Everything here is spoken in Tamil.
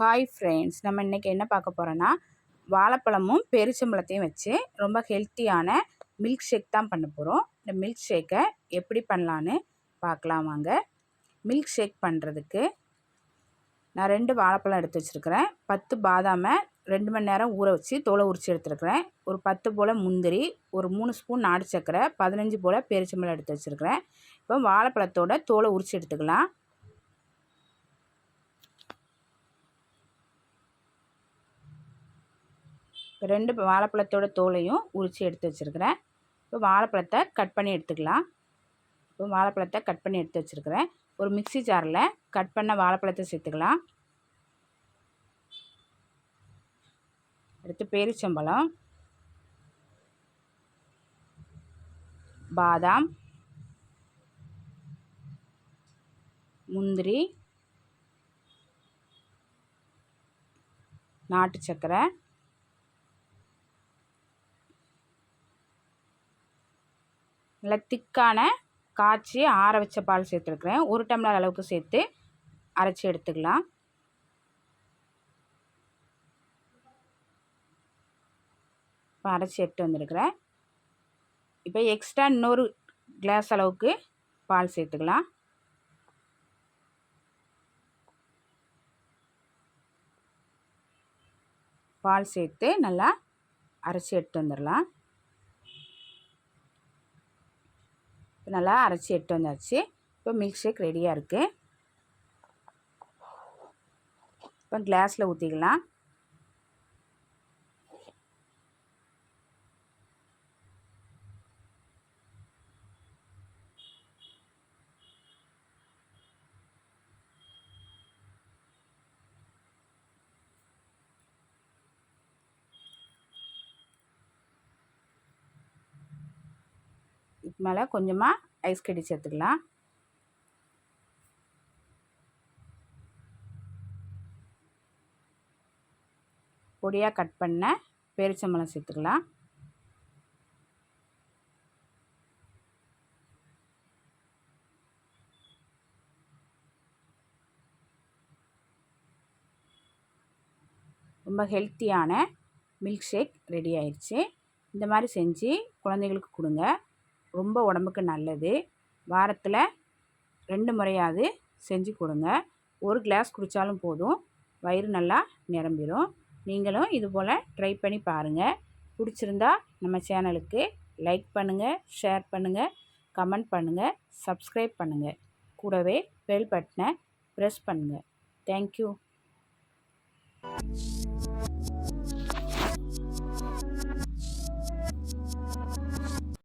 ஹாய் ஃப்ரெண்ட்ஸ் நம்ம இன்றைக்கி என்ன பார்க்க போகிறோன்னா வாழைப்பழமும் பெருச்சம்பழத்தையும் வச்சு ரொம்ப ஹெல்த்தியான மில்க் ஷேக் தான் பண்ண போகிறோம் இந்த மில்க் ஷேக்கை எப்படி பண்ணலான்னு பார்க்கலாம் வாங்க. மில்க் ஷேக் பண்ணுறதுக்கு நான் ரெண்டு வாழைப்பழம் எடுத்து வச்சுருக்கிறேன். பத்து பாதாமை ரெண்டு மணி நேரம் ஊற வச்சு தோலை உரித்து எடுத்துருக்கிறேன். ஒரு பத்து போல் முந்திரி ஒரு மூணு ஸ்பூன் நாடு சக்கரை பதினஞ்சு போல் பெருச்சம்பழம் எடுத்து வச்சுருக்கிறேன். இப்போ வாழைப்பழத்தோட தோலை உரித்து எடுத்துக்கலாம். இப்போ ரெண்டு வாழைப்பழத்தோட தோலையும் உரித்து எடுத்து வச்சுருக்கிறேன். இப்போ வாழைப்பழத்தை கட் பண்ணி எடுத்துக்கலாம். இப்போ வாழைப்பழத்தை கட் பண்ணி எடுத்து வச்சுருக்கிறேன். ஒரு மிக்சி ஜாரில் கட் பண்ண வாழைப்பழத்தை சேர்த்துக்கலாம். அடுத்து பேரிச்சம்பழம். பாதாம். முந்திரி. நாட்டு சக்கரை நல்லா திக்கான காய்ச்சி ஆற வச்ச பால் சேர்த்துருக்குறேன். ஒரு டம்ளர் அளவுக்கு சேர்த்து அரைச்சி எடுத்துக்கலாம். இப்போ அரைச்சி எடுத்து வந்துருக்குறேன். இப்போ எக்ஸ்ட்ரா இன்னொரு கிளாஸ் அளவுக்கு பால் சேர்த்துக்கலாம். பால் சேர்த்து நல்லா அரைச்சி எடுத்து வந்துடலாம் இப்போ நல்லா அரைச்சி எட்டு வந்தாச்சு. இப்போ மில்க் ஷேக் ரெடியாக இருக்குது இப்போ கிளாஸில் ஊற்றிக்கலாம் அதுக்கு மேலே கொஞ்சமாக ஐஸ் கட்டி சேர்த்துக்கலாம். பொடியாக கட் பண்ண பேரிச்சம்பழம் சேர்த்துக்கலாம். ரொம்ப ஹெல்த்தியான மில்க் ஷேக் ரெடி ஆயிடுச்சு. இந்த மாதிரி செஞ்சு குழந்தைகளுக்கு கொடுங்க. ரொம்ப உடம்புக்கு நல்லது. வாரத்தில் ரெண்டு முறையாவது செஞ்சு கொடுங்க. ஒரு கிளாஸ் குடித்தாலும் போதும். வயிறு நல்லா நிரம்பிடும் நீங்களும் இது போல் ட்ரை பண்ணி பாருங்கள் பிடிச்சிருந்தா நம்ம சேனலுக்கு லைக் பண்ணுங்கள் ஷேர் பண்ணுங்கள் கமெண்ட் பண்ணுங்கள் சப்ஸ்கிரைப் பண்ணுங்கள் கூடவே பெல் பட்டனை ப்ரெஸ் பண்ணுங்கள் தேங்க்யூ